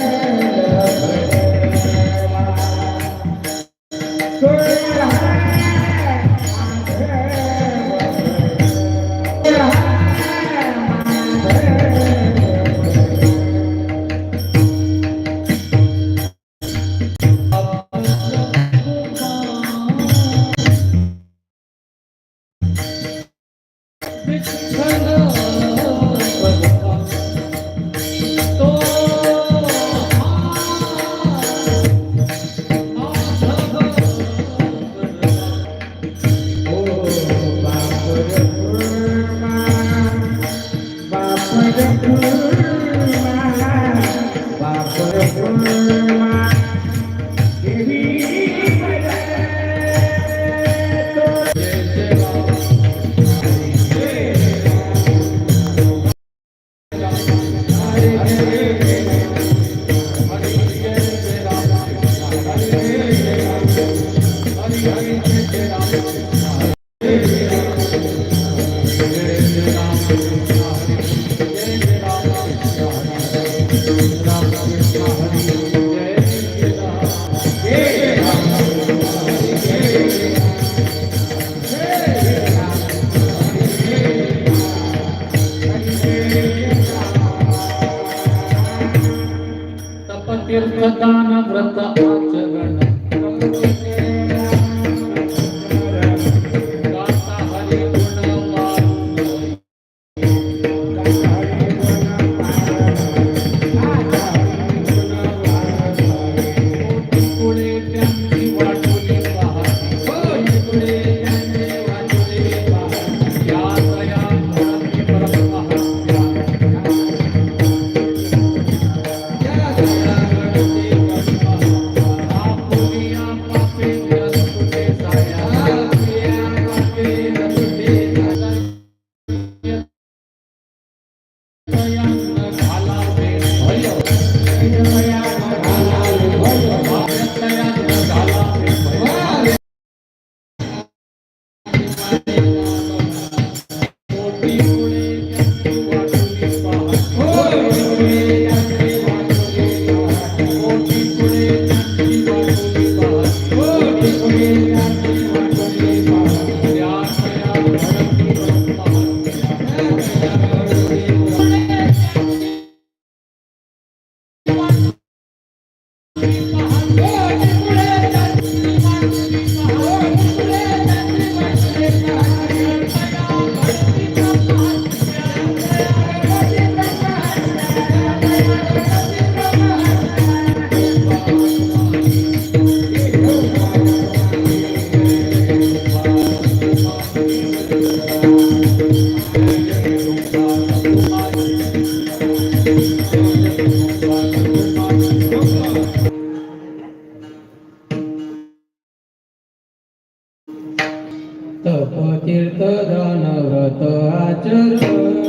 Amém. तपतीर्थदान व्रत आचरण তপ কীর্তন ব্রত আচরণ